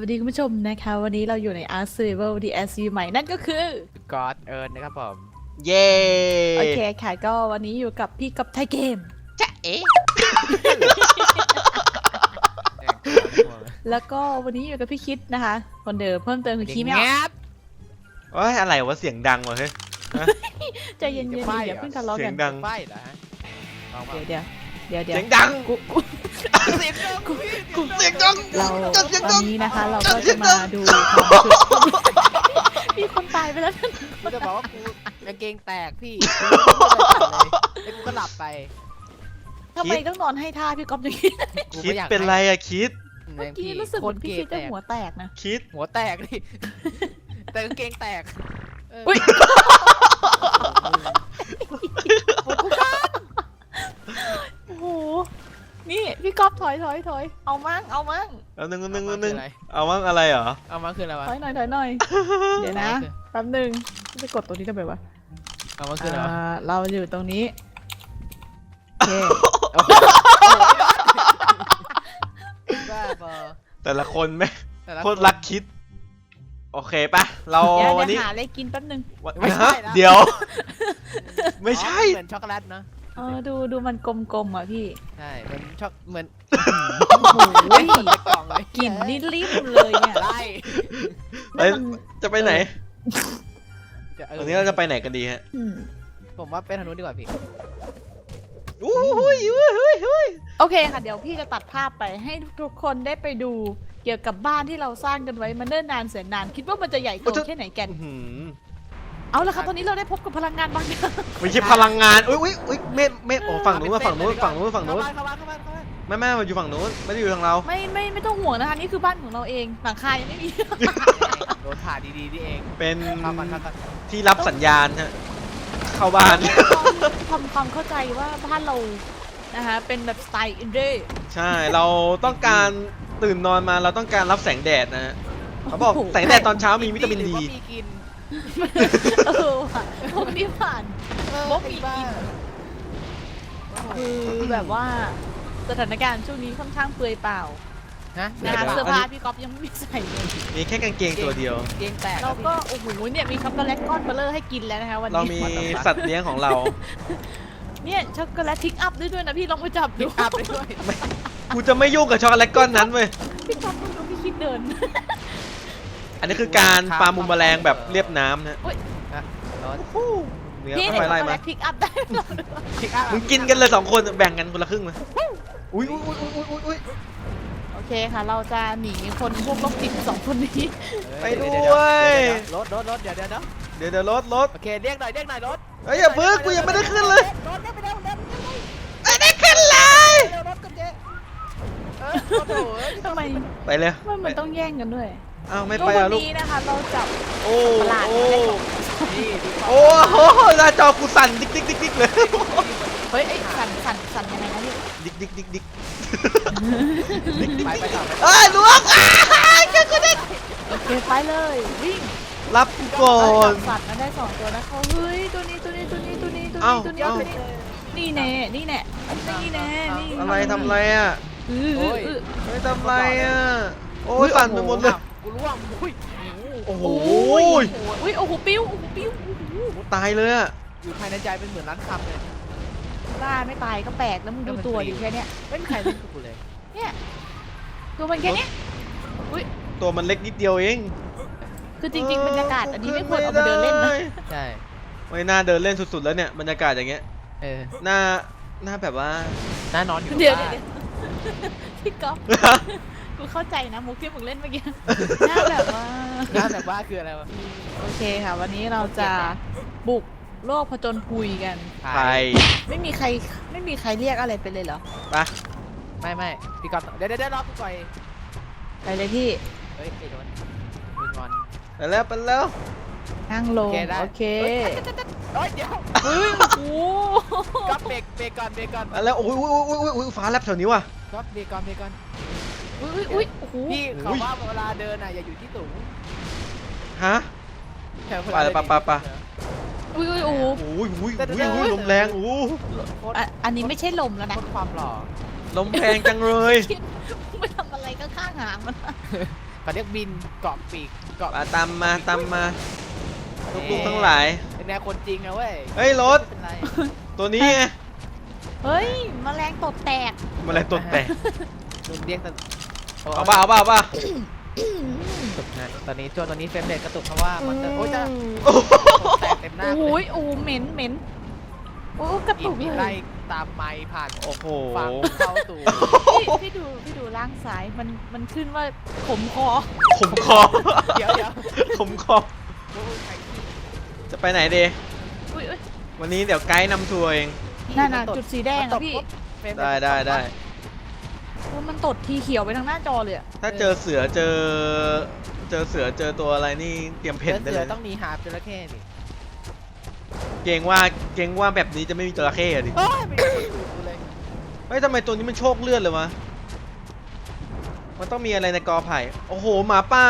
วัสดีคุณผู้ชมนะคะ วันนี้เราอยู่ใน Art Survival DSU ใหม่นั่นก็คือกอดเอิร์นนะครับผม เย้ โอเคค่ะ ก็วันนี้อยู่กับพี่กับไทยเกมจ๊ะเอ๊ะแล้วก็วันนี้อยู่กับพี่คิดนะคะ คนเดิมเพิ่มเติมคือคีย์ไม่ออกงับโอ้ยอะไรวะเสียงดังวะเฮ้ยใจเย็นๆจะไปอย่าเหรอเพิ่งทะเลาะเสีกัยนงดังไฟเหรอฮะลองมาเดี๋ยวเดี๋ยว เดี๋ยวเดี๋ยวเสียงดังกูกูเสียงดังกูเสียงดังเราจัดเสียงตดัอนงนี้นะคะ เราจัก็ดเสีจะยงดัมางดูความคืบมีคนตายไปแล้วกูจะบอกว่ากูกางเกงแตกพี่ไอ้กูก็หลับไปทำไมต้องนอนให้ท่าพี่ก๊อฟอย่างนี้กูคิดไม่อยากเป็นไรอะคิดเมื่อกี้รู้สึกเหมือนพี่คิดจะหัวแตกนะ คิดหัวแตกดิแต่กางเกงแตกเอุ๊ย โอ้โห นี่พี่ก๊อฟถอยถอยถอยเอามั่งเอามั่งเอาหนึ่งเอาหนึ่งเอาเอาหนึ่งมาคืออะไรเอาว่างอะไรเหรอ เอามาคืออะไรวะถอยหน่อยถอยหน่อยเดี๋ยวนะแป๊บหนึงจะกดตัวนี้ทำไมวะเอามาคืออะไรวะอ่าเราอยู่ตรงนี้โอเคโอ้โหบ้าบอแต่ละคนไหมแต่ละโคตรรักคิด โอเคปะเราเดี๋ยววันเดี๋นี้ยวหาอะไรกินแป๊บหนึง วันไม่ใช่ฮะนะ เดี๋ยว ไม่ใช่อ๋อเหมือนช็อกโกแลตเนอะ เออดูดูมันกลมๆอะพี่ใช่เหมือนช็อกเหมือนโอ้โหเหมือนในกล่องเลยกลิ่นนี่รีบเลยเนี่ยไล่เอ้ยนั่นมันจะไปไหนจะออวันนี้เราจะไปไหนกันดีฮะอืมผมว่าไปทางนู้นดีกว่าพี่อู้หูยอุ้ยอุ้ยอุ้ยโอเคค่ะ เดี๋ยวพี่จะตัดภาพไปให้ทุกคนได้ไปดูเกี่ยวกับบ้านที่เราสร้างกันไว้มาเนิ่นนานแสนนาน คิดว่ามันจะใหญ่โตแค่ไหนกันอื้อหือ เอาละครับตอนนี้เราได้พบกับพลังงานบางอย่างไม่ใช่พลังงานอุ้ยอุ้ยอุ้ยเมฆเมฆโอ้ฝั่งนู้นว่าฝั่งนู้นฝั่งนู้นฝั่งนู้นเข้าบ้านเข้าบ้านเข้าบ้านแม่แม่มาอยู่ฝั่งนู้นไม่ได้อยู่ทางเรา ไม่ไม่ไม่ต้องห่วงนะคะนี่คือบ้านของเราเองหลังคายังไม่มีโดนผ่าดีๆนี่เองเป็นเข้ามาเข้ามาที่รับสัญญาณฮะเข้าบ้านทำความเข้าใจว่าบ้านเรานะคะเป็นแบบสไตล์อินเดียใช่เราต้องการตื่นนอนมาเราต้องการรับแสงแดดนะฮะเขาบอกแสงแดดตอนเช้ามีวิตามินหรือดี พวกนี้ผ่านบกมีกินคือแบบว่าสถานการณ์ช่วงนี้ค่อนข้างเปลือยเปล่าฮะนะคะดี๋ยวเสื้อผ้าพี่ก๊อฟยังไม่มีใส่เลยมีแค่กางเกงตัวเดียว เกงแตกเราก็โอ้โหเนี่ยมีช็อกโกแลตก้อนเบลเลอร์ให้กินแล้วนะคะวันเรานี้มีสัตว์เลี้ยงของเรา เนี่ยช็อกโกแลตพิกอัพด้วยด้วยนะพี่ลองไปจับพิดูกอัพได้ด้วยกูจะไม่ยุ่งกับช็อกโกแลตก้อนนั้นเว้ยพี่ก๊อฟต้องดูพี่คิดเดิน อันนี้คือการปามุมแมลงแบบเรียบน้ำนะร้ อนเนื้อพี่ค่เนี่ยช็อกอยๆไล่โกแลมาตพิกอัพได้หรอพิกอัพมึงกินกันเลยสองคนแบ่งกันคนละครึ่งเลยอุ้ยอุ้ยอุ้ยอุ้ยอุ้ยอุ้ยโอเคค่ะ เราจะหนีคนพวกโรคจิตสองคนนี้ไปด้วยรถรถรถเดี๋ยวเดี๋ยวเดี๋ยวเดี๋ยวเดี๋ยวรถรถโอเคเรียกหน่อยเรียกหน่อยรถเฮ้ยอย่าเพิ่งกูยังไม่ได้ขึ้นเลยรถเรียกไปเร็วเร็วไม่ได้ขึ้นเลยเร็วรถกันเจ๊เออโอ้โหทำไมไปเลยทำไมมันต้องแย่งกันด้วยอ้าวไม่ก็ไปวัอะนลูกนี้นะคะ เราจับ โอ้ประหลาด โอ้มาได้สองนี่ดูโอ้โหหน้าจอกูสั่นดิ๊กดิ๊กดิ๊กดิ๊กเลยเฮ้ยไอ้สั่นสั่นสั่นยังไงนะพี่ดิ๊กดิ๊กดิ๊กดิ๊กไปไปต่อไปเอ้ยล้วงอ้ายเจ้ากูดิ๊กโอเคไปเลยวิ่งรับกูก่อนจับสัตว์มาได้สองตัวนะเขาเฮ้ยตัวนี้ตัวนี้ตัวนี้ตัวนี้ตัวเอ้านี้ตัวนี้เอ้าตัวนี้นี่แน่นี่แน่นี่แน่นี่อะไรทำอะไรอะเออเออเออไม่ทำอะไรอะโอ้ยสั่นไปหมดเลยกูร่วงอุ้ย โอ้โหอุ้ยอุ้ยโอ้โหปิ้วโอ้โหปิ้วโอ้โหตายเลยอะอยู่ภายในใจเป็นเหมือนร้านคำเลยบ้าไม่ตายก็แปลกแล้วมึงดูตัวดิแค่เนี้ยไม่มีใครเล่นกับกูเลยเนี่ยตัวมันแค่เนี้ยตัวมันเล็กนิดเดียวเองคือจริง ๆบรรยากาศอันนี้ไม่ควรเอาไปเดินเล่นนะใช่ไม่น่าเดินเล่นสุดๆแล้วเนี่ยบรรยากาศอย่างเงี้ยเออหน้าหน้าแบบว่าน่านอนอยู่เดี๋ยวบ้าเดี๋ยนวพี่ก๊อฟ กูเข้าใจนะมุกที่มึงเล่นเมื่อกี้หน้าแบบว่าหน้าแบบว่าคืออะไรวะโอเคค่ะ วันนี้เราจะบุกโลกผจญพุยกัน ไทยไม่มีใครไม่มีใครเรียกอะไรไปเลยเหรอไปไม่ไม่พี่ก๊อฟเดี๋ยวเดี๋ยวเดี๋ยวรอกูก่อนไปเลยพี่เฮ้ยไอ้โดนมึงงอน ไปแล้วไปแล้วนั่งลง โอเคได้ โอเคเฮ้ยเดี๋ยวเฮ้ยโอ้โหก๊อฟเบรกเบรกก่อนเบรกก่อนไปแล้วโอ้ยโอ้ยโอ้ยโอ้ยโอ้ยฟ้าแลบแถวนี้ว่ะก๊อฟเบรกก่อนเบรกก่อน อุ้ยอุ้ยโอ้โหพี่เขาอุ้ยว่าเวลาเดินอะอย่าอยู่ที่สูงฮะ แถวไปเลยไปไปไป อุ้ยอุ้ยโอ้โหโอ้ยโอ้ยโอ้ยโอ้ยลมแรงโอ้โคตรอะอันนี้ไม่ใช่ลมแล้วนะโคตรความหล่อลมแรงจังเลยคิดไม่ทำอะไรก็ข้างหางมันกเขาเรียกบินเกาะปีกเกาะมาตามมาตามมาลูกๆทั้งหลาย เป็นแนวคนจริงนะเว้ยเฮ้ยรถ ไม่เป็นไรตัวนี้ไงเฮ้ยแมลงตดแตกมันอะไรตัวแตกลุงเรียกต เอาป่ะเอาป่ะเอาป่ะนะตอนนี้ช่วงตอนนี้เฟรมเรทกระตุกเพราะว่ามันจะโอ้ยจะโอ้โหแตกเต็มหน้าโอ้ยโอ้เหม็นเหม็นโอ้กระอีตุกกมีเลไล่ยตามไม้ผ่านโอ้โหฟังเข้าสู่พี่พี่ดูพี่ดูล่างซ้ายมันมันขึ้นว่าขมคอขมคอเดี๋ยวเดี๋ยวขมคอ โอ้ยใครขี้จะไปไหนดี อุ้ยอุ้ยวันนี้เดี๋ยวไกด์นำทัวร์เองนั่นน่ะมัตจุดสีแดงมันตอะกพี่ปุ๊บเฟรมเรทได้ได้ได้ โอ้มันตดทีเขียวไปทั้งหน้าจอเลยอะถ้าเจอเสือเจอ เจอเสือเจอตัวอะไรนี่เตรียมเพ่นเสืได้เลอยต้องหนีหาจระเข้นี่เกรงว่าเกรงว่าแบบนี้จะไม่มีจระเข้อะดิเฮ้ยไม่ได้คนอื่นกูเลยเฮ้ยทำไมตัวนี้มันโชคเลือดเลยวะมันต้องมีอะไรในกอไผ่โอ้โหหมาป่า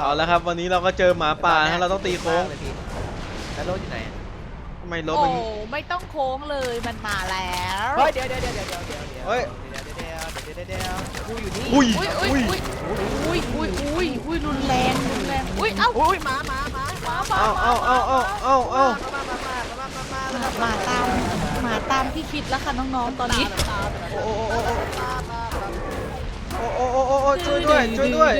เอาละครับ วันนี้เราก็เจอหมาป่านะเราต้องตีโค้งเลยพี่แล้วรถอยู่ไหนอะทำไมรถโอ้มัน ไม่ต้องโค้งเลยมันมาแล้ว เฮ้ยเดี๋ยวเดี๋ยวเดี๋ยวเดี๋ยวเดี๋ยวเดี๋ยวเดี๋ยวเฮ้ย เดี๋ยวเดี๋ยวเดี๋ยวเดี๋ยวเดี๋ยวกูอยู่นี่อุ้ยอุ้ยอุ้ยอุ้ยอุ้ยอุ้ยอุ้ยอุ้ยรุนแรงรุนแรงอุ้ยเอ้าอุ้ยหมาหมาหมาหมาหมาเอาเอาเอาเอาเอาเอามามามามามามามาหมาตามหมาตามที่คิดแล้วค่ะน้องๆตอนนี้โอ้โอ้โอ้โอ้โอ้โอ้โอ้ช่วยด้วยช่วยด้วย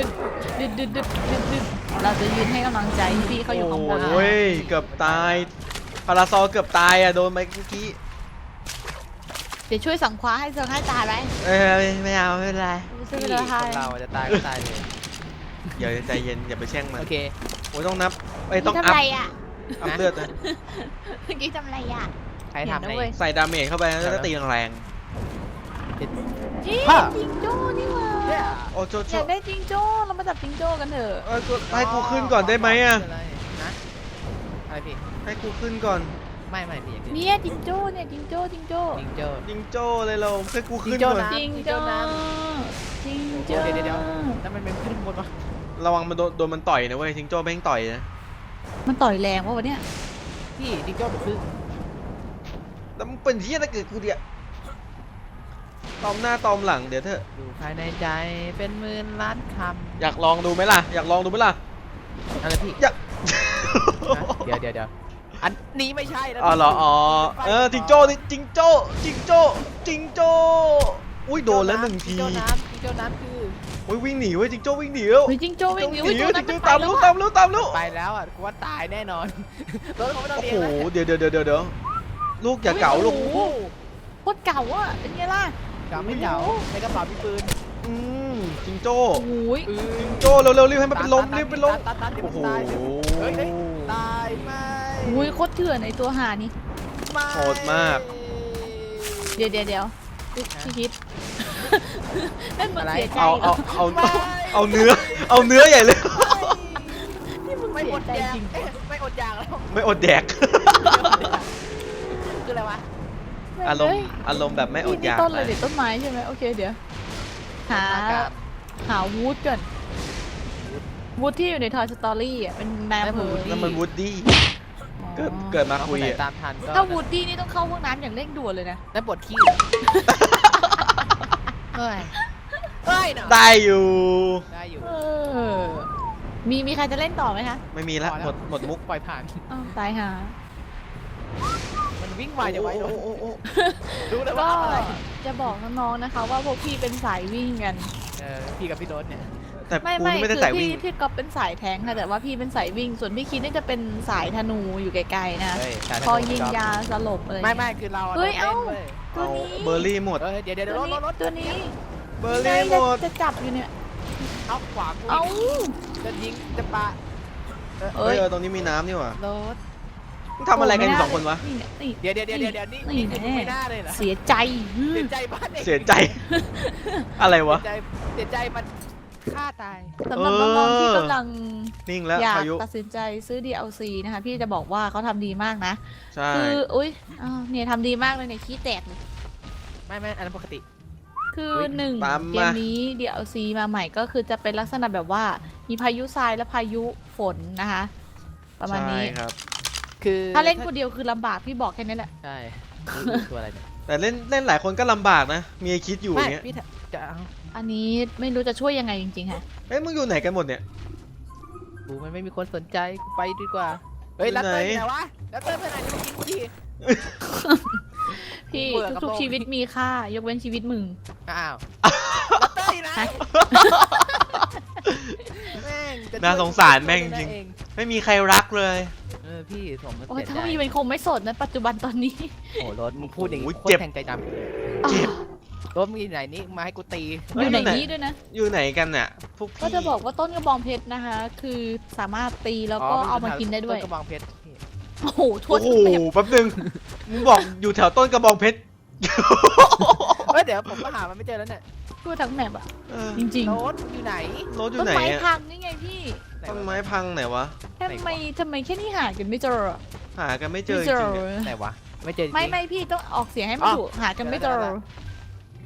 ดึดดึดดึดดึดดึดเราจะยืนให้กำลังใจพี่เขาอยู่ข้างบนโอ้ยเกือบตายพาราซอลเกือบตายอะโดนไปเมื่อกี้ เดี๋ยวช่วยสังขวาให้เซิงให้ตายไหมเอ้ยไม่เอาไม่เป็นไรช่วยพี่ไปเลยคให้นเราจะตายก็ตายเลยอย่าใจเย็นอย่าไปแช่งมันโอเค โอ้ยต้องนับไอ้ยต้องทำอัพไรอะอัพเลือดนะเมื่อกี้ทำไรอะ ใครทำเห็นในนะเว้ย ใส่ดาเมจเข้าไปแล้วจะตีแรงนี่ฮะจิงโจ้นี่หว่าเนี่ยๆโอ้โจอโจยากได้จิงโจ้เรามาจับจิงโจ้กันเถอะ เอ้ยกูให้กูขึ้นก่อนได้ไหมอะ นะอะไรพี่ให้กูขึ้นก่อน ไม่ไม่พี่มีเนี่ยจิงโจ้เนี่ยจิงโจ้จิงโจ้จิงโจ้ยิงโจ้เลยเราให้กูขึ้นยิงโจ้ก่อนนะ จิงโจ้จิงโจ้เดี๋ยวเดี๋ยวเดี๋ยว แล้วมันเป็นขึ้นบนวะระวังมันโดนโดนมันต่อยนะเว้ยจิงโจ้แม่งต่อยนะมันต่อยแรงวะวันเนี้ยพี่จิงโจ้มันคือแล้วมันเป็นเหี้ยอะไรเกิดกูเดียตอมหน้าตอมหลังเดี๋ยวเถอะอยู่ภายในใจเป็นหมื่นล้านคำอยากลองดูไหมล่ะอยากลองดูไหมล่ะอะไรพี่อยากเดี๋ยวเดี๋ยวเดี๋ยว อันนี้ไม่ใช่นะอ๋อเหรออ๋อเออจิงโจ้นี่จิงโจ้จิงโจ้จิงโจ้อุ้ยโดนแล้วหนึ่งทีจิงโจ้น้ำจิงโจ้น้ำคืออุ้ยวิ่งหนีเว้ยจิงโจ้วิ่งหนีแล้วเฮ้ยจิงโจ้วิ่งหนีหอุ้ยนีตัวจินั้นงมัโจ้นตามไปลูแล้วกอะตามลูกตามลูกไปแล้วอะกูว่าตายแน่นอนรถเขาไม่ต้องโอ้เรียโหนนะเดี๋ยวเดี๋ยวเดี๋ยวเดี๋ยวลูกอย่าเก๋าลูกโอ้โหโคตรเก่าอะเป็นไงล่ะกลับไม่เก่าในกระเป๋ามีปืนอืมจิงโจ้โอ้ยปืนจิงโจ้เร็วเร็วรีบให้มันเป็นลมรีบเป็นลมตัดตัดตัดโอ้โหตายเฮ้ยเฮ้ยตายไหมโอ้ยโคตรเถื่อนไอตัวหานี่ไม่โหดมาก เดี๋ยวเดี๋ยวเดี๋ยวพี่พี่คิดนั่นมันเสียใจเอาเหรเอาอเอาเอาเนื้อ เอาเนื้อใหญ่เลยนี่มึงไม่เสีอยดใจอยากจริงเอ๊ะไม่อดอยากแล้วไม่อดแดก คืออะไรวะอารมณ์อารมณ์แบบไม่อดอยากนี่ต้นเลยนะเดี๋ยวต้นไม้ใช่ไหมโอเคเดี๋ยว หา หาวูดก่อนวูดที่อยู่ในทอยสตอรี่อะเป็นแมวเผอนั่นมันวูดดี้ เกิดเกิดมาคุยน้องนไหนอะตามทันก็ถ้าวูดดี้นี่ต้องเข้าห้องน้ำอย่างเร่งด่วนเลยนะนั่นปวดขี้เฮ้ยเฮ้ยน่ะได้อยู่ ได้อยู่ เออมีมีใครจะเล่นต่อไหมคะไม่มีละพอแล้ว หมดหมดมุกปล่อยผ่าน อ้าวตายหา มันวิ่งไวจะไวเนอะโอ้โอ้โอ้รู้เลยก็ว่าอะไรจะบอกน้องๆนะคะ ว่าพวกพี่เป็นสายวิ่งกัน เออพี่กับพี่โดนเนี่ย แต่ไม่กูไม่นี่ไม่ได้คือใส่พี่วิ่งพี่ก๊อฟเป็นสายแทงค์ค่ะแต่ว่าพี่เป็นสายวิ่ง ส่วนพี่คิดนี่จะเป็นสายธนูอยู่ไกลๆนะเฮ้ยสาพอธนูยิงชบยาสลบอะไรไม่ไม่คือเราอะเฮ้ยโดนเอ้าล่นว้ยตัวเอานี้เบอร์รี่หมดเออเดี๋ยวเดี๋ยวตัเดี๋ยววรถนี้รถรถตัวนี้เบอร์นี่รี่ไงหมดจะจะจับอยู่เนี่ย เอาขวางกูเอ้า จะยิงจะปาเอ้เฮ้ยยเออตรงนี้มีน้ำนี่หว่ะรถมึงทำอะไรกันอยู่สองคนวะ นี่เนี่ยนี่ เดี๋ยวเดี๋ยวเดี๋ยวเดี๋ยวเดี๋ยวนี่นี่นี่แน่ ไม่น่าเลยเหรอเสียใจ เสียใจบ้านเองเสียใจ อะไรวะ เสียใจเสียใจมัน ฆ่าตาย สำหรับน้องๆที่กำลังนิ่งแล้วอยากพายุตัดสินใจซื้อ DLC นะคะ พี่จะบอกว่าเขาทำดีมากนะ ใช่คือ อุ้ยอ้าวเนี่ยทำดีมากเลยเนี่ยขี้แตกเลยไม่ไม่อันนั้นปกติ คืออุ๊ยหนึ่งตามเกมามนี้ DLC มาใหม่ก็คือจะเป็นลักษณะแบบว่า มีพายุทรายและพายุฝนนะคะ ประมาณนี้ ใช่ครับ คือถ้าเล่นคนเดียวคือลำบากพี่บอกแค่นี้แหละ ใช่รู้รู้ตัวอะไรเนี่ยแต่เล่นเล่นหลายคนก็ลำบากนะ มีไอคิดอยู่อไม่ย่างเงี้ยพี่ถ้าจะเอา อันนี้ไม่รู้จะช่วยยังไงจริงๆค่ะเอ้ยมึงอยู่ไหนกันหมดเนี่ย กูมันไม่มีคนสนใจกูไปดีกว่า เฮ้ยอยู่ลัตเตอร์ไหนอยู่ไหนวะลัตเตอร์ไปไหนเนี่ยมากินกูดิ พี่เบื่อกับทุกโลกๆชีวิตมีค่ายกเว้นชีวิตมึง อ้าวลัตเตอร์อยู่ไหนฮะแม่งจะน่าสงสารแม่งจริงเอไม่มีใครรักเลย เออพี่ผมมันโอ้ยเสียถ้าใจมีมันคงไม่สดนะปัจจุบันตอนนี้โอ้โหรถมึงพูดอย่างโอ้นี้โหโคตเจ็บ รแทงใจดเจ็บำ รถมึงอยู่ไหนนี่มาให้กูตีอยู่ในเฮ้ยนี้ด้วยนะ อยู่ไหนกันน่ะพวกพี่ก็จะบอกว่าต้นกระบองเพชรนะคะ คือสามารถตีแล้วก็เอามากินได้ด้วยต้กระบองเพชรพี่โอ้โหทั่วโอ้โหทุกแบบแป๊บนึงมึงบอกอยู่แถวต้นกระบองเพชรเฮ้ยเดี๋ยวผมก็หามันไม่เจอแล้วเนี่ยทั่วทั้งแมปอะเออจริงรถอยู่ไหนรถอๆยู่ต้นไหนไม้อะพังนี่ไงพี่ไหนต้นวะไม้พังไหนวะทำไมทำไมแค่นี้หากันไม่เจออะหากันไม่เจไม่อจเจริองๆเนี่ยไหนวะไม่เจอจริงไม่ไม่พี่ต้องออกเสียงให้มันอ๋อถูกหากันไม่เจอ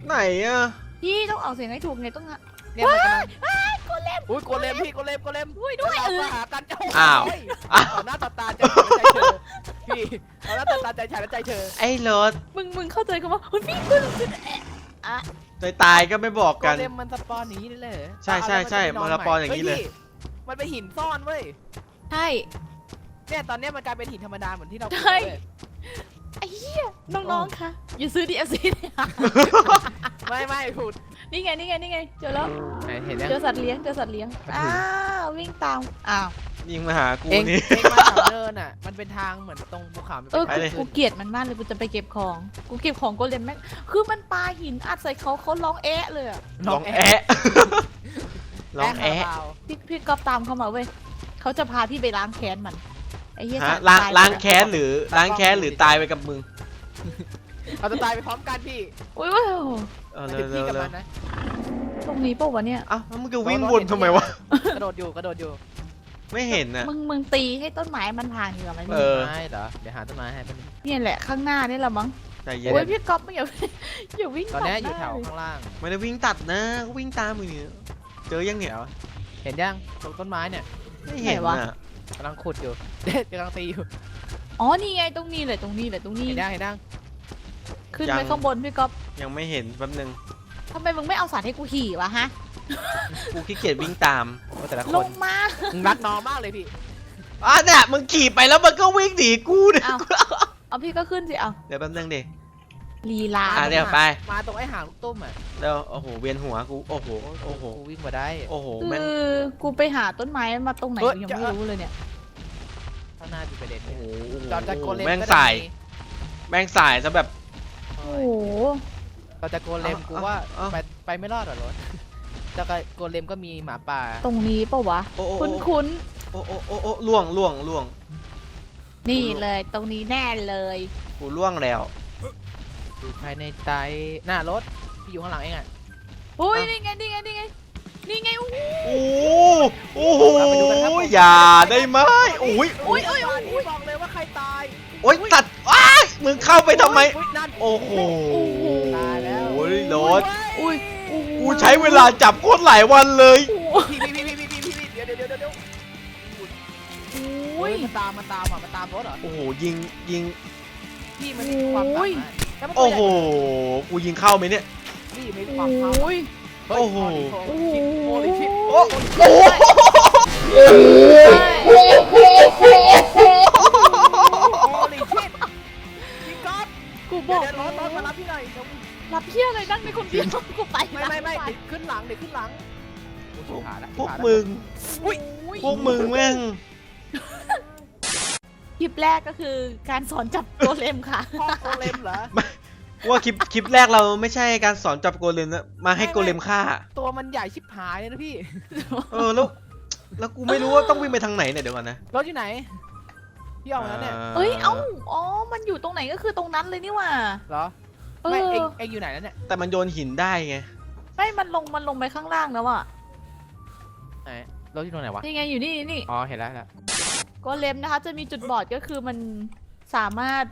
ได้ได้ไหนอะพี่ต้องออกเสียงให้ถูกไงต้องหาเนี่ยมันกำลังโกเลมอุ้ยโกเลมพี่โกเลมโกเลมด้วยด้วยเราเออมาหากันเจ้าอ้าวเฮ้ยอ้าวต่อหน้าต่อตาใจฉันและใจเธอพี่ต่อหน้าต่อตาใจฉันและใจเธอไอ้รถมึงมึงเข้าใจคำว่าเฮ้ยพี่กูจะอะตายตายก็ไม่บอกโกกันเลมมันสปอนอย่างนี้เลยเหรอใช่ใช่ใช่มันสปอนอย่างนี้เลยฮ้พี่มันไปนหินซ่อนเว้ยใช่เนี่ยตอนเนี้ยมันกลายเป็นหินธรรมดาเหมือนที่เราใช่เว้ย ไอ้เหี้ยน้องๆคะอย่าซื้อ DLC เลยค่ะไม่ไม่พูดนี่ไงนี่ไงนี่ไงเจอแล้วไหนเห็นยังเจอสัตว์เลี้ยงเจอสัตว์เลี้ยงอ้าววิ่งตามอ้าวยิงมาหากูเองนี่ เองมาแถวเนินอะ มันเป็นทางเหมือนตรงภูเขามันเอเป็อนไปเลย กูเกลียดมันมากเลยกูจะไปเก็บของกูเก็บของกูเลยแม่งคือมันปาหินอัดใส่เขาเขาร้องเอะเลยอะลองแอะลองแอะคาราบาวพี่พี่ก๊อฟตามเข้ามาเว้ยเขาจะพาพี่ไปล้างแค้นมัน ไอ้เหี้ยฮะสัตว์ล้างตยล้างไปแค้นหรือล้างแค้นหรือตายไปกับมึงเราจะตายไปพร้อมกันพี่อุ้ยว้าวเออไม่เร็ถึวงเร็พี่วกับเร็วนมันะตรงนี้ปะวะเนี่ย อ้าวแล้วมึงจะวิ่งวนทำไมวะ กระโดดอยู่กระโดดอยู่ไม่เห็นน่ะมึงมึงตีให้ต้นไม้มันพังอยู่กับมันเออไม่เหรอเดี๋ยวหาต้นไม้ให้แป๊บนึงเนี่ยแหละข้างหน้านี่แหละมั้งใจเย็นโอ้ยพี่ก๊อฟไม่อย่า อย่าวิ่งตอนเนี้ยอยู่ตัดหแถวเลยข้างล่าง ไม่ได้วิ่งตัดนะก็วิ่งตามมึงนี่เจอยังเนี่ยเดี๋ยวเห็นยังตรงต้นไม้เนี่ยไม่เห็นน่ะ กำลังขุดอยู่กำลังตีอยู่อ๋อนี่ไงตรงนี้เลยตรงนี้เลยตรงนี้ เห็นยังเห็นยังขึ้นไปข้างบนพี่ก๊อฟยังไม่เห็นแป๊บนึงทำไมมึงไม่เอาสารให้กูขี่วะฮะ กูขี้เกียจวิ่งตามโอ้แต่ละคลนงมามึงรักน้องมากเลยพี่อะเนี่ยมึงขี่ไปแล้วมันก็วิ่งหนีกูเนี่ยเอาเอาพี่ก็ขึ้นสิเอาเดี๋ยวแป๊บนึงดิ ลีลาอะเดี๋ยวไป มาตรงไอ้หางลูกตุ้มอะเดี๋ยวโอ้โหเวียนหัวกูโอ้โหโอ้โหกูวิ่งมาได้โอ้โหคืแม่งอกูไปหาต้นไม้มาตรงไหนเฮ้ย กูยังจะไม่รู้เลยเนี่ย ข้างหน้ามีประเด็นโอ้โหจอดจากโกเลมแม่งก็ได้สายแม่งสายซะแบบ โอ้โหเราจะโกเลมเอากูว่าเอาไปไปไม่รอดหรอรถแล้วก็โกเลมก็มีหมาป่าตรงนี้ปะวะ โอ้โหคุ้นคุ้นโอ้โอ้โอ้โอ้ล่วงล่วงล่วง ๆนี่เลย ตรงนี้แน่เลย กูล่วงแล้ว อยู่ภายในใจหน้ารถที่อยู่ข้างหลังเองอะ อุ้ยอะนี่ไง นี่ไง นี่ไง นี่ไงอู้โอ้โอ้โหเอาไปดูกันครับผม อย่าได้ไหมโอ้ยอุ้ยอุ้ยตอนอุ้นี้ยบอกเลยว่าใครตายโอ้ยตัดอ้ายมึงเข้าไปทำไม อุ๊ยนั่น โอ้โหตายแล้ว โอ้ยรถอุ้ยอุ้ยกูใช้เวลาจับโคตรหลายวันเลย พี่พี่พี่พี่พี่พี่พี่เดี๋ยวเดี๋ยวเดี๋ยวเดี๋ยวอุ้โอ้ยยมันตามมันตามอะมันตามรถเหรอ โอ้โหยิงยิงพี่มันไม่มีความโอ้ต่ำยอะ แล้วมันโอ้โห กูยิงเข้าไหมเนี่ยพี่ไม่มีโอความต่ำ้ยเฮ้ยโอ้โห โอ้โหโอ้โหชิบโอ้โอ้โหโอ้ลิชิตพี่ก๊อฟกูบบออกกเดี๋ยวรถรถมารับพี่หน่อยเดี๋ยวรับเพี้ยอะไรนั่งในคนเดียวกูไปไม่ไม่ไม่เด็กขึ้นหลังเด็กขึ้นหลังโอ้โหขาละพวกขาละมึง อุ้ยพวกมึงแม่งค ลิปแรกก็คือการสอนจับตัวเลมค่ะ พ่อโกเลมเหรอ ว่าคลิปคลิปแรกเราไม่ใช่การสอนจับโกเลมนะมาให้โกเลมฆ่า ตัวมันใหญ่ชิบหายเลยนะพี่ เออแล้วแล้วกูไม่รู้ว่าต้องวิ่งไปทางไหนเนี่ยเดี๋ยวก่อนนะรถอยู่ไหน พี่เอาแล้วเนี่ยเอ้ยเอ้าอ๋อ มันอยู่ตรงไหนก็คือตรงนั้นเลยนี่หว่า เหรอ เอไม่อเอ็งเอ็งอยู่ไหนแล้วเนี่ย แต่มันโยนหินได้ไงไม่มันลงมันลงไปข้างล่างแล้วอะไหน รถอยู่ตรงไหนวะ นี่ไงอยู่นี่นี่ อ๋อ เห็นแล้วเห็นแล้ว ก็เลมนะคะ จะมีจุดบอดก็คือมันสามารถ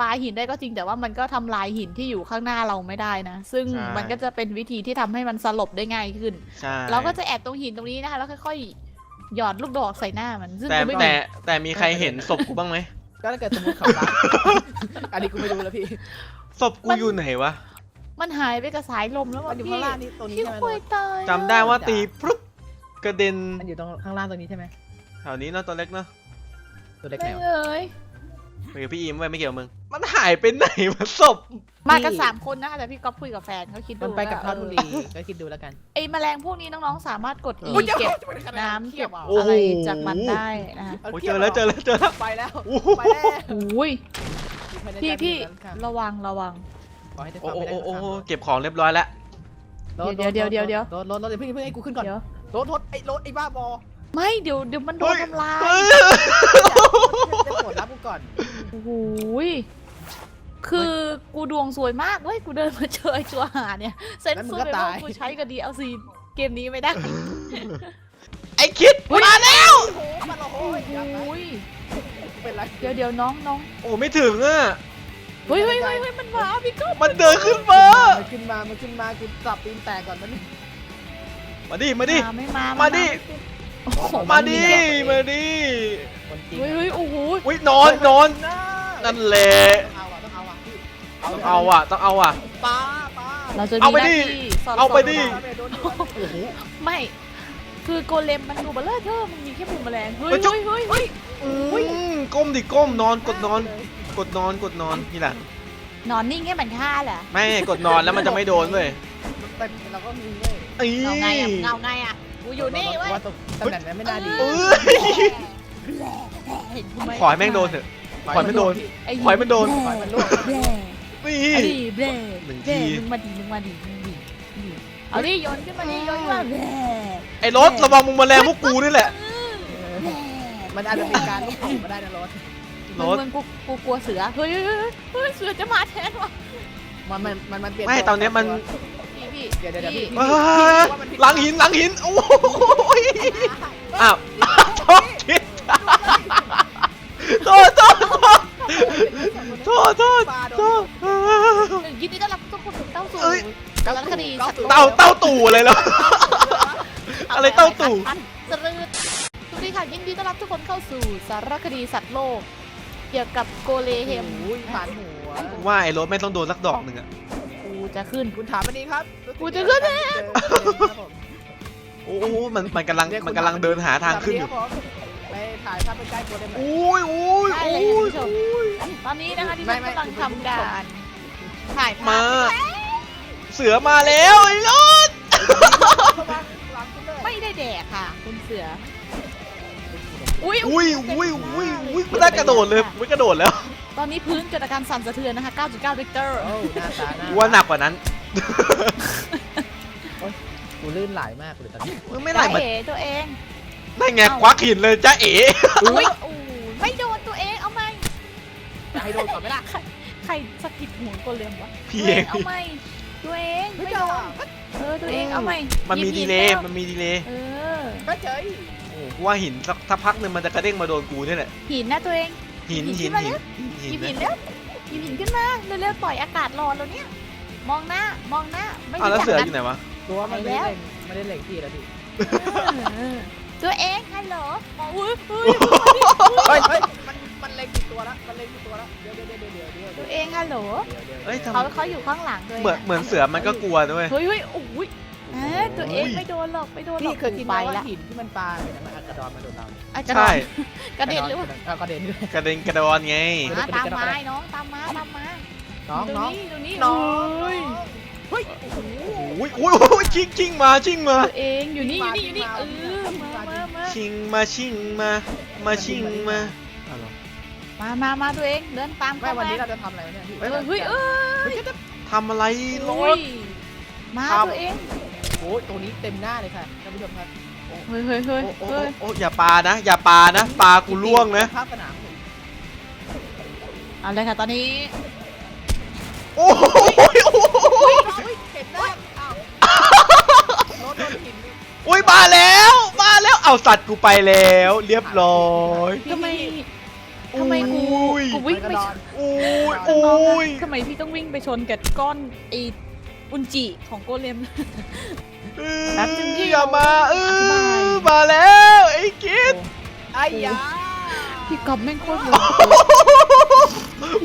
ปาหินได้ก็จริงแต่ว่ามันก็ทำลายหินที่อยู่ข้างหน้าเราไม่ได้นะ ซึ่งใช่ มันก็จะเป็นวิธีที่ทำให้มันสลบได้ง่ายขึ้น ใช่เราก็จะแอบตรงหินตรงนี้นะคะ แล้วค่อยๆหยอดลูกดอกใส่หน้ามัน ซึ่งแต่กูไม่แต่มีแต่มีใครเห็นศพกูบ้างไหมก็ถ้าเกิดสมมติขับรถอันนี้กูไม่รู้แล้วพี่ศพกูอยู่ไหนวะมันหายไปกับสายลมแล้วมัว่ะนอยู่พี่ข้างล่างนี่ตัวนี้พี่ใช่ไหมคุยตายจำได้ว่าตีพรุบกระเด็นมันอยู่ตรงข้างล่างตรงนี้ใช่ไหม แถวนี้เนาะตัวเล็กเนาะตัวเล็กไม่แนวเอ้ยไปกับพี่อิมไว้ไม่เกี่ยวกับมึง มันหายไปไหนมาศพมากันสามคนนะคะแต่พี่ก๊อฟคุยกับแฟนเขาคิดดูมันไปกับว่าทอดบุเอรีอก็คิดดูแล้วกัน ไอ้แมลงพวกนี้น้องๆสามารถกด E อุ๊ยเก็บจะไปขนาดน้ำเก็บโอ้อะโหไรจากมันได้นะคะโอ้ยเจอแล้วเจอแล้วเจอแล้วไปแล้วโอ้โหไปแล้วอุ้ยภายในพี่จานพี่เดียวกันค่ะระวังระวังขอให้ได้โอ้ฟังโหไม่ได้โอ้โหฟังโอ้โหเก็บของเรียบร้อยแล้วรถเดี๋ยวเดี๋ยวเดี๋ยวเดี๋ยวรถรถรถเดี๋ยวเพิ่งเพิ่งให้กูขึ้นก่อนเดี๋ยวรถรถไอ้รถไอ้บ้าบอ ไม่เดี๋ยวเดี๋ยวมันโดนทำลายเฮ้ยจะโปรดรับกูก่อน โอ้โหยคือกูดวงสวยมากเว้ยกูเดินมาเจอไอ้ตัวหาเนี่ยเซนแล้วมึส์งไปก็ว่าตายกูใช้กับ DLC เกมนี้ไม่ได้ไอ้คิดมาแล้วโอ้โหมันโอ้โหโอ้ยับนะยเป็นไร เดี๋ยวเดี๋ยวน้องน้องโอ้ไม่ถึงอะเฮ้ยเฮ้ยเฮ้ยเฮ้ยมันมาพี่ก๊อฟมันเดินขึ้นมามันขึ้นมา มันขึ้นมา กูจับตีนแตกก่อนมันมาดิมาดิ มาไม่มามามาดิ โอ้โหมาดิมาดิคนจริงเฮ้ยเฮ้ยโอ้โหอุ้ยนอนนอนหน้านั่นแหละต้องเอาอะต้องเอาอะพี่ต้องเอาอะต้องเอาอะปาปาเราจะเอามีไปหน้าดิที่สอดเอาไปส่องดิเราโดนโดนโอ้โห ไม่ คือโกเลมมันดูเบลเลอร์เธอมันมีแค่ปุ่มแมลงเฮ้ยเฮ้ยจุ๊เฮ้บยเฮ้ยเฮ้ยอืมก้มดิก้มนอนกดนอน กดนอนกดนอนนี่แหละนอนนิ่งให้มันฆ่าแหละไม่กดนอนแล้วมันจะไม่โดนเว้ยแต่เราก็มีเว้ยไอ้เงาไงอะเงาไงอะกู อยู่นี่เว้ยว่าตรงตำแหน่งนั้นไม่น่าดีเอ้ยเห็นกูไหมขอให้แม่งโดนเถอะ ขอให้มันโดนไอ้ขอให้มันโดนปล่อยมันล่วงแบร่นี่ไอ้ดิแบร่หนึ่งแบร่ทีมึงมาดิมึงมาดิมึงดิมึงดิเอาดิโยนขึ้นมาดิโยนขึ้นมาแบร่ไอ้รถระวังมึงมาแรงพวกกูนี่แหละมันอาจจะมีการลุกโผล่มาได้นะรถรมึงถมึงกูกูกลัวเสือเฮ้ยเฮ้ยเฮ้ยเฮ้ยเสือจะมาแทนวะมันมันมันมันเปลี่ยนไม่ ตอนเนี้ยมัน พี่พี่เดี๋ยวเดี๋ยวเดี๋ยวพี่ว้าหลังหินหลังหินโอ้ยอ้าวโทษคิดโทษโทษโทษโทษโทษยินดีต้อนรับทุกคนเข้าสู่เอ้ยสารคดีสัตว์โลกเต้าเต้าตู่เลยเหรออะไรเต้าตู่สรึดสวัสดีค่ะยินดีต้อนรับทุกคนเข้าสู่สารคดีสัตว์โลก เกี่ยวกับโกเลเฮมโอ้ยผ่านหัวว่าไอ้รถไม่ต้องโดนสักดอกหนึ่งอะกู จะขึ้น คุณถามอันนี้ครับกูจะขึ้นเองครับผมโอ้โหมันมันกำลังมันกำลังเดินหาทางขึ้นอยู่สวัสดีครับผมไปถ่ายภาพใกล้ๆโปรได้ไหมโอ้ยโอ้ยได้โอ้เลยยค่ะคุณผู้ชมโอ้ย ตอนนี้นะคะที่ไม่ฉันไม่ กำลังทำการถ่ายภามา พเสือมาแล้วไอ้รถเข้ามาหลังคุณเลยไม่ได้แดกค่ะ คุณเสืออุ้ยอุ้ยอุ้ยอุ้ยอุ้ยไม่ได้กระโดดเลยไม่กระโดดแล้ว ตอนนี้พื้นเกิดอาการสั่นสะเทือนนะคะ 9.9ริกเตอร์โอ้หน้าตาหน้ากูว่าหนักกว่านั้น กูลื่นไหลมากเลยตอนนี้มึงไม่ไหลมันเอ๋ตัวเองนั่นไงควักหินเลยจ้าเอ๋อุ้ยโอ้ยไม่โดนตัวเองเอาไหมจะให้โดนก่อนไหมล่ะใครใครสะกิดหัวโกเลมวะพี่ตัวเอเองงเอาไหมตัวเองไม่โดนเออตัวเองเอาไหมมันมีหดียิบเลหิย์แล้วมันมีดีเลย์เออก็เฉยโอ้โหกูว่าหินสักสักพักหนึ่งมันจะกระเด้งมาโดนกูนี่แหละหินนะตัวเอง หินหิหินนขึ้นมาหินหยิบหินนะแล้วหยิบหินขึ้นมาเร็วๆปล่อยอากาศร้อนแล้วเนี่ย มองหน้ามองหน้าไม่อ้าวแล้วรู้เสือจัอกยู่ไหนวะตัวมันไม่ได้เล็งไม่ได้เล็งที่แล้วพี่เออตัวเองฮัลโหลมองอุ้ยอุ้ยเฮ้ยเฮ้ยมันมันเล็งกี่ตัวละมันเล็งกี่ตัวละเดี๋ยวเดี๋ยวเดี๋ยวเดี๋ยวเดี๋ยวตัวเองฮัลโหลเอ้ยทำเขาเขาอยู่ข้างหลังด้วยเหมือนเหมือนเสือมันก็กลัวด้วยเฮ้ยเฮ้ยโอ้ย เอ้ยตัวเองไม่โดนหรอกไม่โดนหรพี่อกเคยคิดไหมไปว่าละหินที่มันปลาเนี่ยมันกระดอนมาโดนเราอะกระโดใช่ดกระเด็นหรือว่าเออกระเด็นด้วย กระเด็นกระดอนไงมาตามมาไอ้น้องตามมาตามมาน้องตรงน้องนี้ตรงนี้น้องเฮ้ยเฮ้ยอุ้ยอุ้ยอุ้ยชิงชิงมาชิงมาตัวเองอยู่นี่อยู่นี่อยู่นี่เออมามามาชิงมาชิงมามาชิงมาอ้าวเหรอมามามาตัวเองเดินตามไม่เข้าวันมานี้เราจะทำอะไรเนี่ยพี่เฮ้ยเฮ้ยเอ้ยทำอะไรรอุ้ถยมาครับตัวเอง โอ้ยตัวนี้เต็มหน้าเลยค่ะท่านผู้ชมครับเฮ้ยเฮ้ยเฮ้ยโอ้โอ้เฮ้ยโอ้อย่าปานะ อย่าปานะ ปากูล่วงนะ ภาพสนามเอาเลยค่ะตอนนี้โอ้โหโอ้โหเห็นหน้าอ้าวรถโดนหินอุ้ยมาแล้ว มาแล้ว เอาสัตว์กูไปแล้ว เรียบร้อยทำไมทำไมกูอุ้ยกูวิ่งไปชนอุ้ยอุ้ย ทำไมพี่ต้องวิ่งไปชนกับก้อนไอ อุนจิของโกเลม แป๊บนึงพี่อย่ามาเออธิบายอมาแล้วไอ้กิดไอ้ยาพี่กอบแม่งโคตรเลย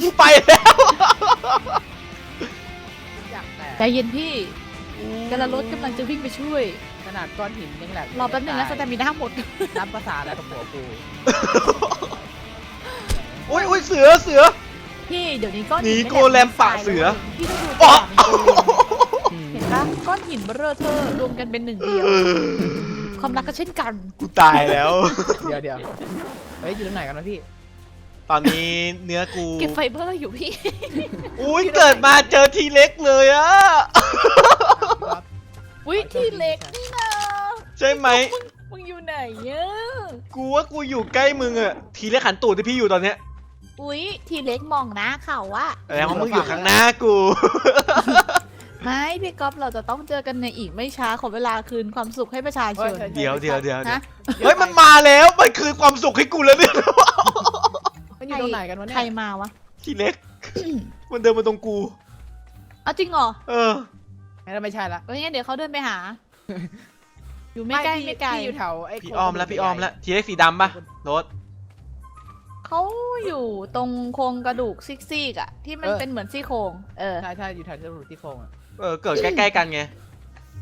กูไปแล้วอยากแตกใจเย็นพี่กระรถกำลังจะวิ่งไปช่วย ขนาดก้อนหินยังแหลกรอแป๊บนึงนะสแตมิน่าหมดนับภาษาอะไรกับหัวกูอุ้ยอุ้ยเสือเสือ พี่เดี๋ยวนี้ก้อนหนีหินโกเลมปะเสือ พี่ต้องดูอ๋อตัวอย่างเป็นโกเลมเห็ นปะก้อนหินเบอร์เธอรวมกันเป็นหนึ่งเดียว ความรักก็เช่นกัน กูตายแล้ว เดี๋ยวเดี๋ยวเฮ้ยอยู่ตรงไหนกันวะพี่ ตอนนี้เนื้อกู เก็บไฟเบอร์อยู่พี่ อุ้ยเกิดมาเจอทีเล็กเลยอะครับอุ้ยที่เล็กนี่นะใช่ไหม มึงอยู่ไหนเนี่ยกูว่ากูอยู่ใกล้มึงอะทีเล็กขันตูดที่พี่อยู่ตอนเนี้ยอุ้ยที่เล็กมองหน้าเขาอะแสดงว่ามึงอยู่ข้างหน้ากู ไม่พี่ก๊อฟเราจะต้องเจอกันในอีกไม่ช้าขอเวลาคืนความสุขให้ประชาชนเฮ้ยเดี๋ยวเดี๋ยวเดี๋ยวนะเฮ้ยมันมาแล้วมันคือความสุขให้กูแล้วเนี่ย มันอยู่ตรงไหนกันวะเนี่ใครยมาวะทีเล็ก มันเดินมาตรงกู เอาจริงเหรอเออ งั้นไม่ใช่ละเอ้ยงั้นเดี๋ยวเขาเดินไปหา อยู่ไม่ใกล้พี่ไม่ไกลพี่อยู่แถวไอ้พี่อ้อมแล้วพี่อ้อมแล้วทีเล็กสีดำปะรถ เขาอยู่ตรงโครงกระดูกซิกๆอะที่มันเป็นเหมือนซี่โครงเออ ใช่ใช่อยู่แถวที่รูที่โครงอะ เออเกิดใกล้ๆกันไง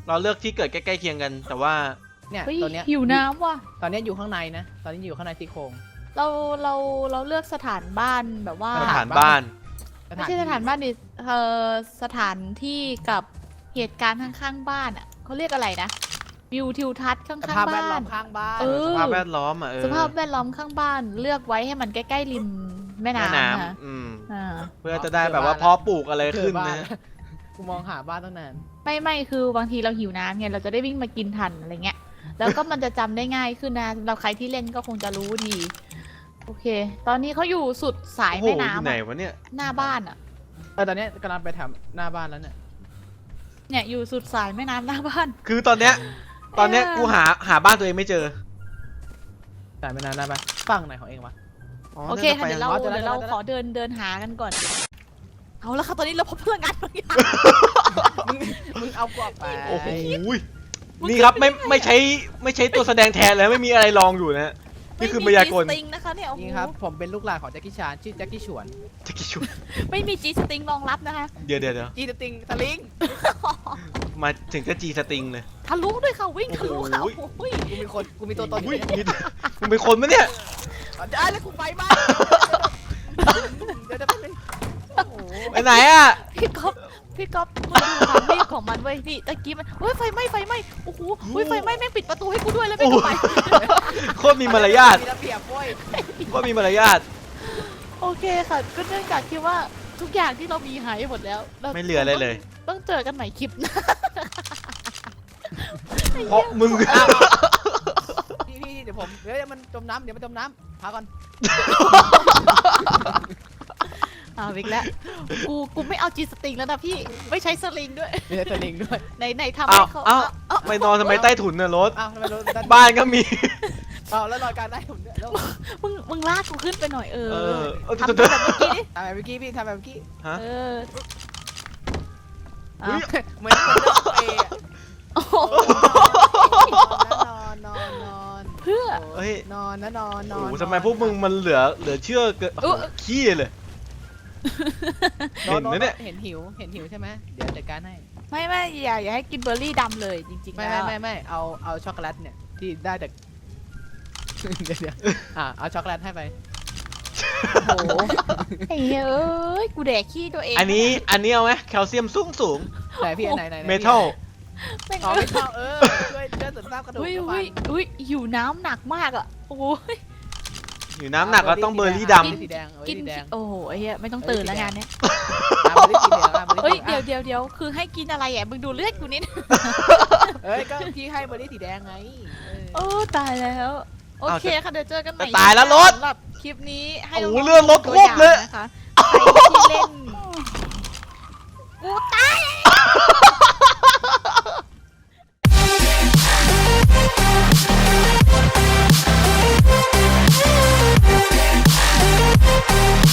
เราเลือกที่เกิดใกล้ๆเคียงกัน แต่ว่า เนี่ยเฮ้ยตอนเนี้ยหิวน้ำว่ะ ตอนเนี้ยอยู่ข้างในนะ ตอนนี้อยู่ข้างในที่โครงเราเราเราเลือกสถานบ้านแบบว่า สถานบ้าน ไม่ใช่สถานบ้านดิเออสถานที่กับเหตุการณ์ข้างๆบ้านอะเขาเรียกอะไรนะวิวทิวทัศน์ข้างสๆภาพแวบ้าดล้อน มข้างบ้าน เออ สภาพแวดล้อมอะเออสภาพแวดล้อมข้างบ้านเลือกไว้ให้มันใกล้ๆริมแม่แม่น้ำน้ค่ะำอืม อ่าเพื่อจะได้แบบว่าเพาะปลูกอะไรเจขึ้อนบ้านนะ กูมองหาบ้านตั้งนานไม่ไม่คือบางทีเราหิวน้ำไงเราจะได้วิ่งมากินทันอะไรเงี้ย แล้วก็มันจะจำได้ง่ายขึ้นนะเราใครที่เล่นก็คงจะรู้ดี โอเค ตอนนี้เขาอยู่สุดสายโอ้โหแม่อยู่น้ำไหนอะวะเนี่ย หน้าบ้านอะ เออตอนเนี้ยกำลังไปแถวหน้าบ้านแล้วเนี่ย เนี่ยอยู่สุดสายแม่น้ำหน้าบ้าน คือตอนเนี้ย ตอนเนี้ยเออ กูหาหาบ้านตัวเองไม่เจอแต่ไม่นานหน้าบ้านฝั่งไหนของเองวะ โอเคค่ะเดี๋ยวเราอ๋อเจอแล้วเดี๋ยวเราเจอแล้วขอเดินเดินหากันก่อน เอาละค่ะตอนนี้เราพบพลังงานบางอย่างมึงมึงเอากรอบไปโอ้โหนี่ครับไม่ไม่ใช้ไม่ใช้ตัวแสดงแทนเลยไม่มีอะไรรองอยู่นะนี่คือมายากลไจีสติงนะคะเนี่ยโอ้โหนี่ครับ ผมเป็นลูกหลานของแจ็คกี้ชานชื่อแจ็คกี้ฉวนจะกี่ชุดไม่มีจีสติงรองรับนะคะเดี๋ยวเดี๋ยวเดี๋ยวจีสติงสลิงมาถึงจะจีสติงเลยทะลุด้วยค่ะวิ่งทะลุค่ะโอ้โอ้โหโหกูมีคนกูมีตัวตนอยู่อุ้ยในนี้นี่มึงเป็นคนไหมเนี่ยได้แล้วกูไปบ้านเดี๋ยวจะไปเลยโอ้โห ไปไหนอะพี่ก๊อฟพี่ก๊อฟมันดูความรีบของมันเว้ยพี่ตะกี้มันเฮ้ยไฟไหม้ไฟไหม้โอ้โหเฮ้ยไฟไหม้แม่งปิดประตูให้กูด้วยแล้วไม่งก็ไปโคตรมีมารยาทมีระเบียบเว้ยโคตรมีมารยาทโอเคค่ะก็เนื่องจากที่ว่าทุกอย่างที่เรามีหายหมดแล้วราไม่เหลืออะไรเลย ต้องเจอกันใหม่คลิปหน้าเพราะมึงพี่พี่เดี๋ยวผมเดี๋ยวมันจมน้ำเดี๋ยวมันจมน้ำพาก่อน อ้าวอีกแล้ว กูกูไม่เอาจีสติงแล้วนะพี่ ไม่ใช้สลิงด้วย มีสลิงด้วยไหนไหนทำให้เขาอ้าวเอ้าไม่นอนทำไมใต้ถุนน่ะรถ อ้าวทำไมรถด้านบ้านก็มี อ้าวแล้วรอยการได้ผมด้วยแล้วมึงมึงลากกูขึ้นไปหน่อยเออเออเออทำแบบเมื่อกี้ดิทำแบบเมื่อกี้พี่ทำแบบเมื่อกี้ฮะ เอออุ๊เอายเหมือนเหมือนเดิมเปย์อะโอ้โหนอนนอนนอนเพื่อเฮ้ย นอนนะนอนนโอ้อนโหทำไมพวกมึงมันเหลือเหลือเชื่อเกินเออ ขี้เลยนอน เห็นไหมเนี่ย เห็นหิว เห็นหิวใช่ไหมเดี๋ยวจัดการให้ ไม่ไม่อย่าอย่าให้กินเบอร์รี่ดำเลยจริงๆไม่แล้วไม่ไม่ไม่เอาเอาช็อกโกแลตเนี่ยที่ได้จาก เดี๋ยวเดี๋ยวอะเอาช็อกโกแลตให้ไป โอ้โหไอ้เอ้ยกูแดกขี้ตัวเองอันนี้อันนี้เอาไหมแคลเซียมสูงสูงไหนพี่อันไหนไหนไหนเมทัลแม่งอ๋อเอ้ไม่ยเข้าเออช่วยช่วยเสริมสร้างกระดูกอุ้ยให้ฟัอุ้นยอุ้ยหิวน้ำหนักมากอะโอ้ย อยู่น้ำหนักก็ต้องเบอร์รี่ดำ กิน สีแดงกินน โอ้โหไอ้เหี้ยไม่ต้องตื่นแล้วงานเนี้ยเฮ้ยเดี๋ยวเดี๋ยวเดี๋ยวคือให้กินอะไรแอบมึงดูเลือดกูนิดเฮ้ยก็พี่ให้เบอร์รี่สีแดงไงโอ้ตายแล้ว โอเคค่ะเดี๋ยวเจอกันใหม่ตายแล้วรถสำหรับคลิปนี้ให้โอ้เลือดรถท่วมเลย นะคะใคที่เล่นกูตาย We'll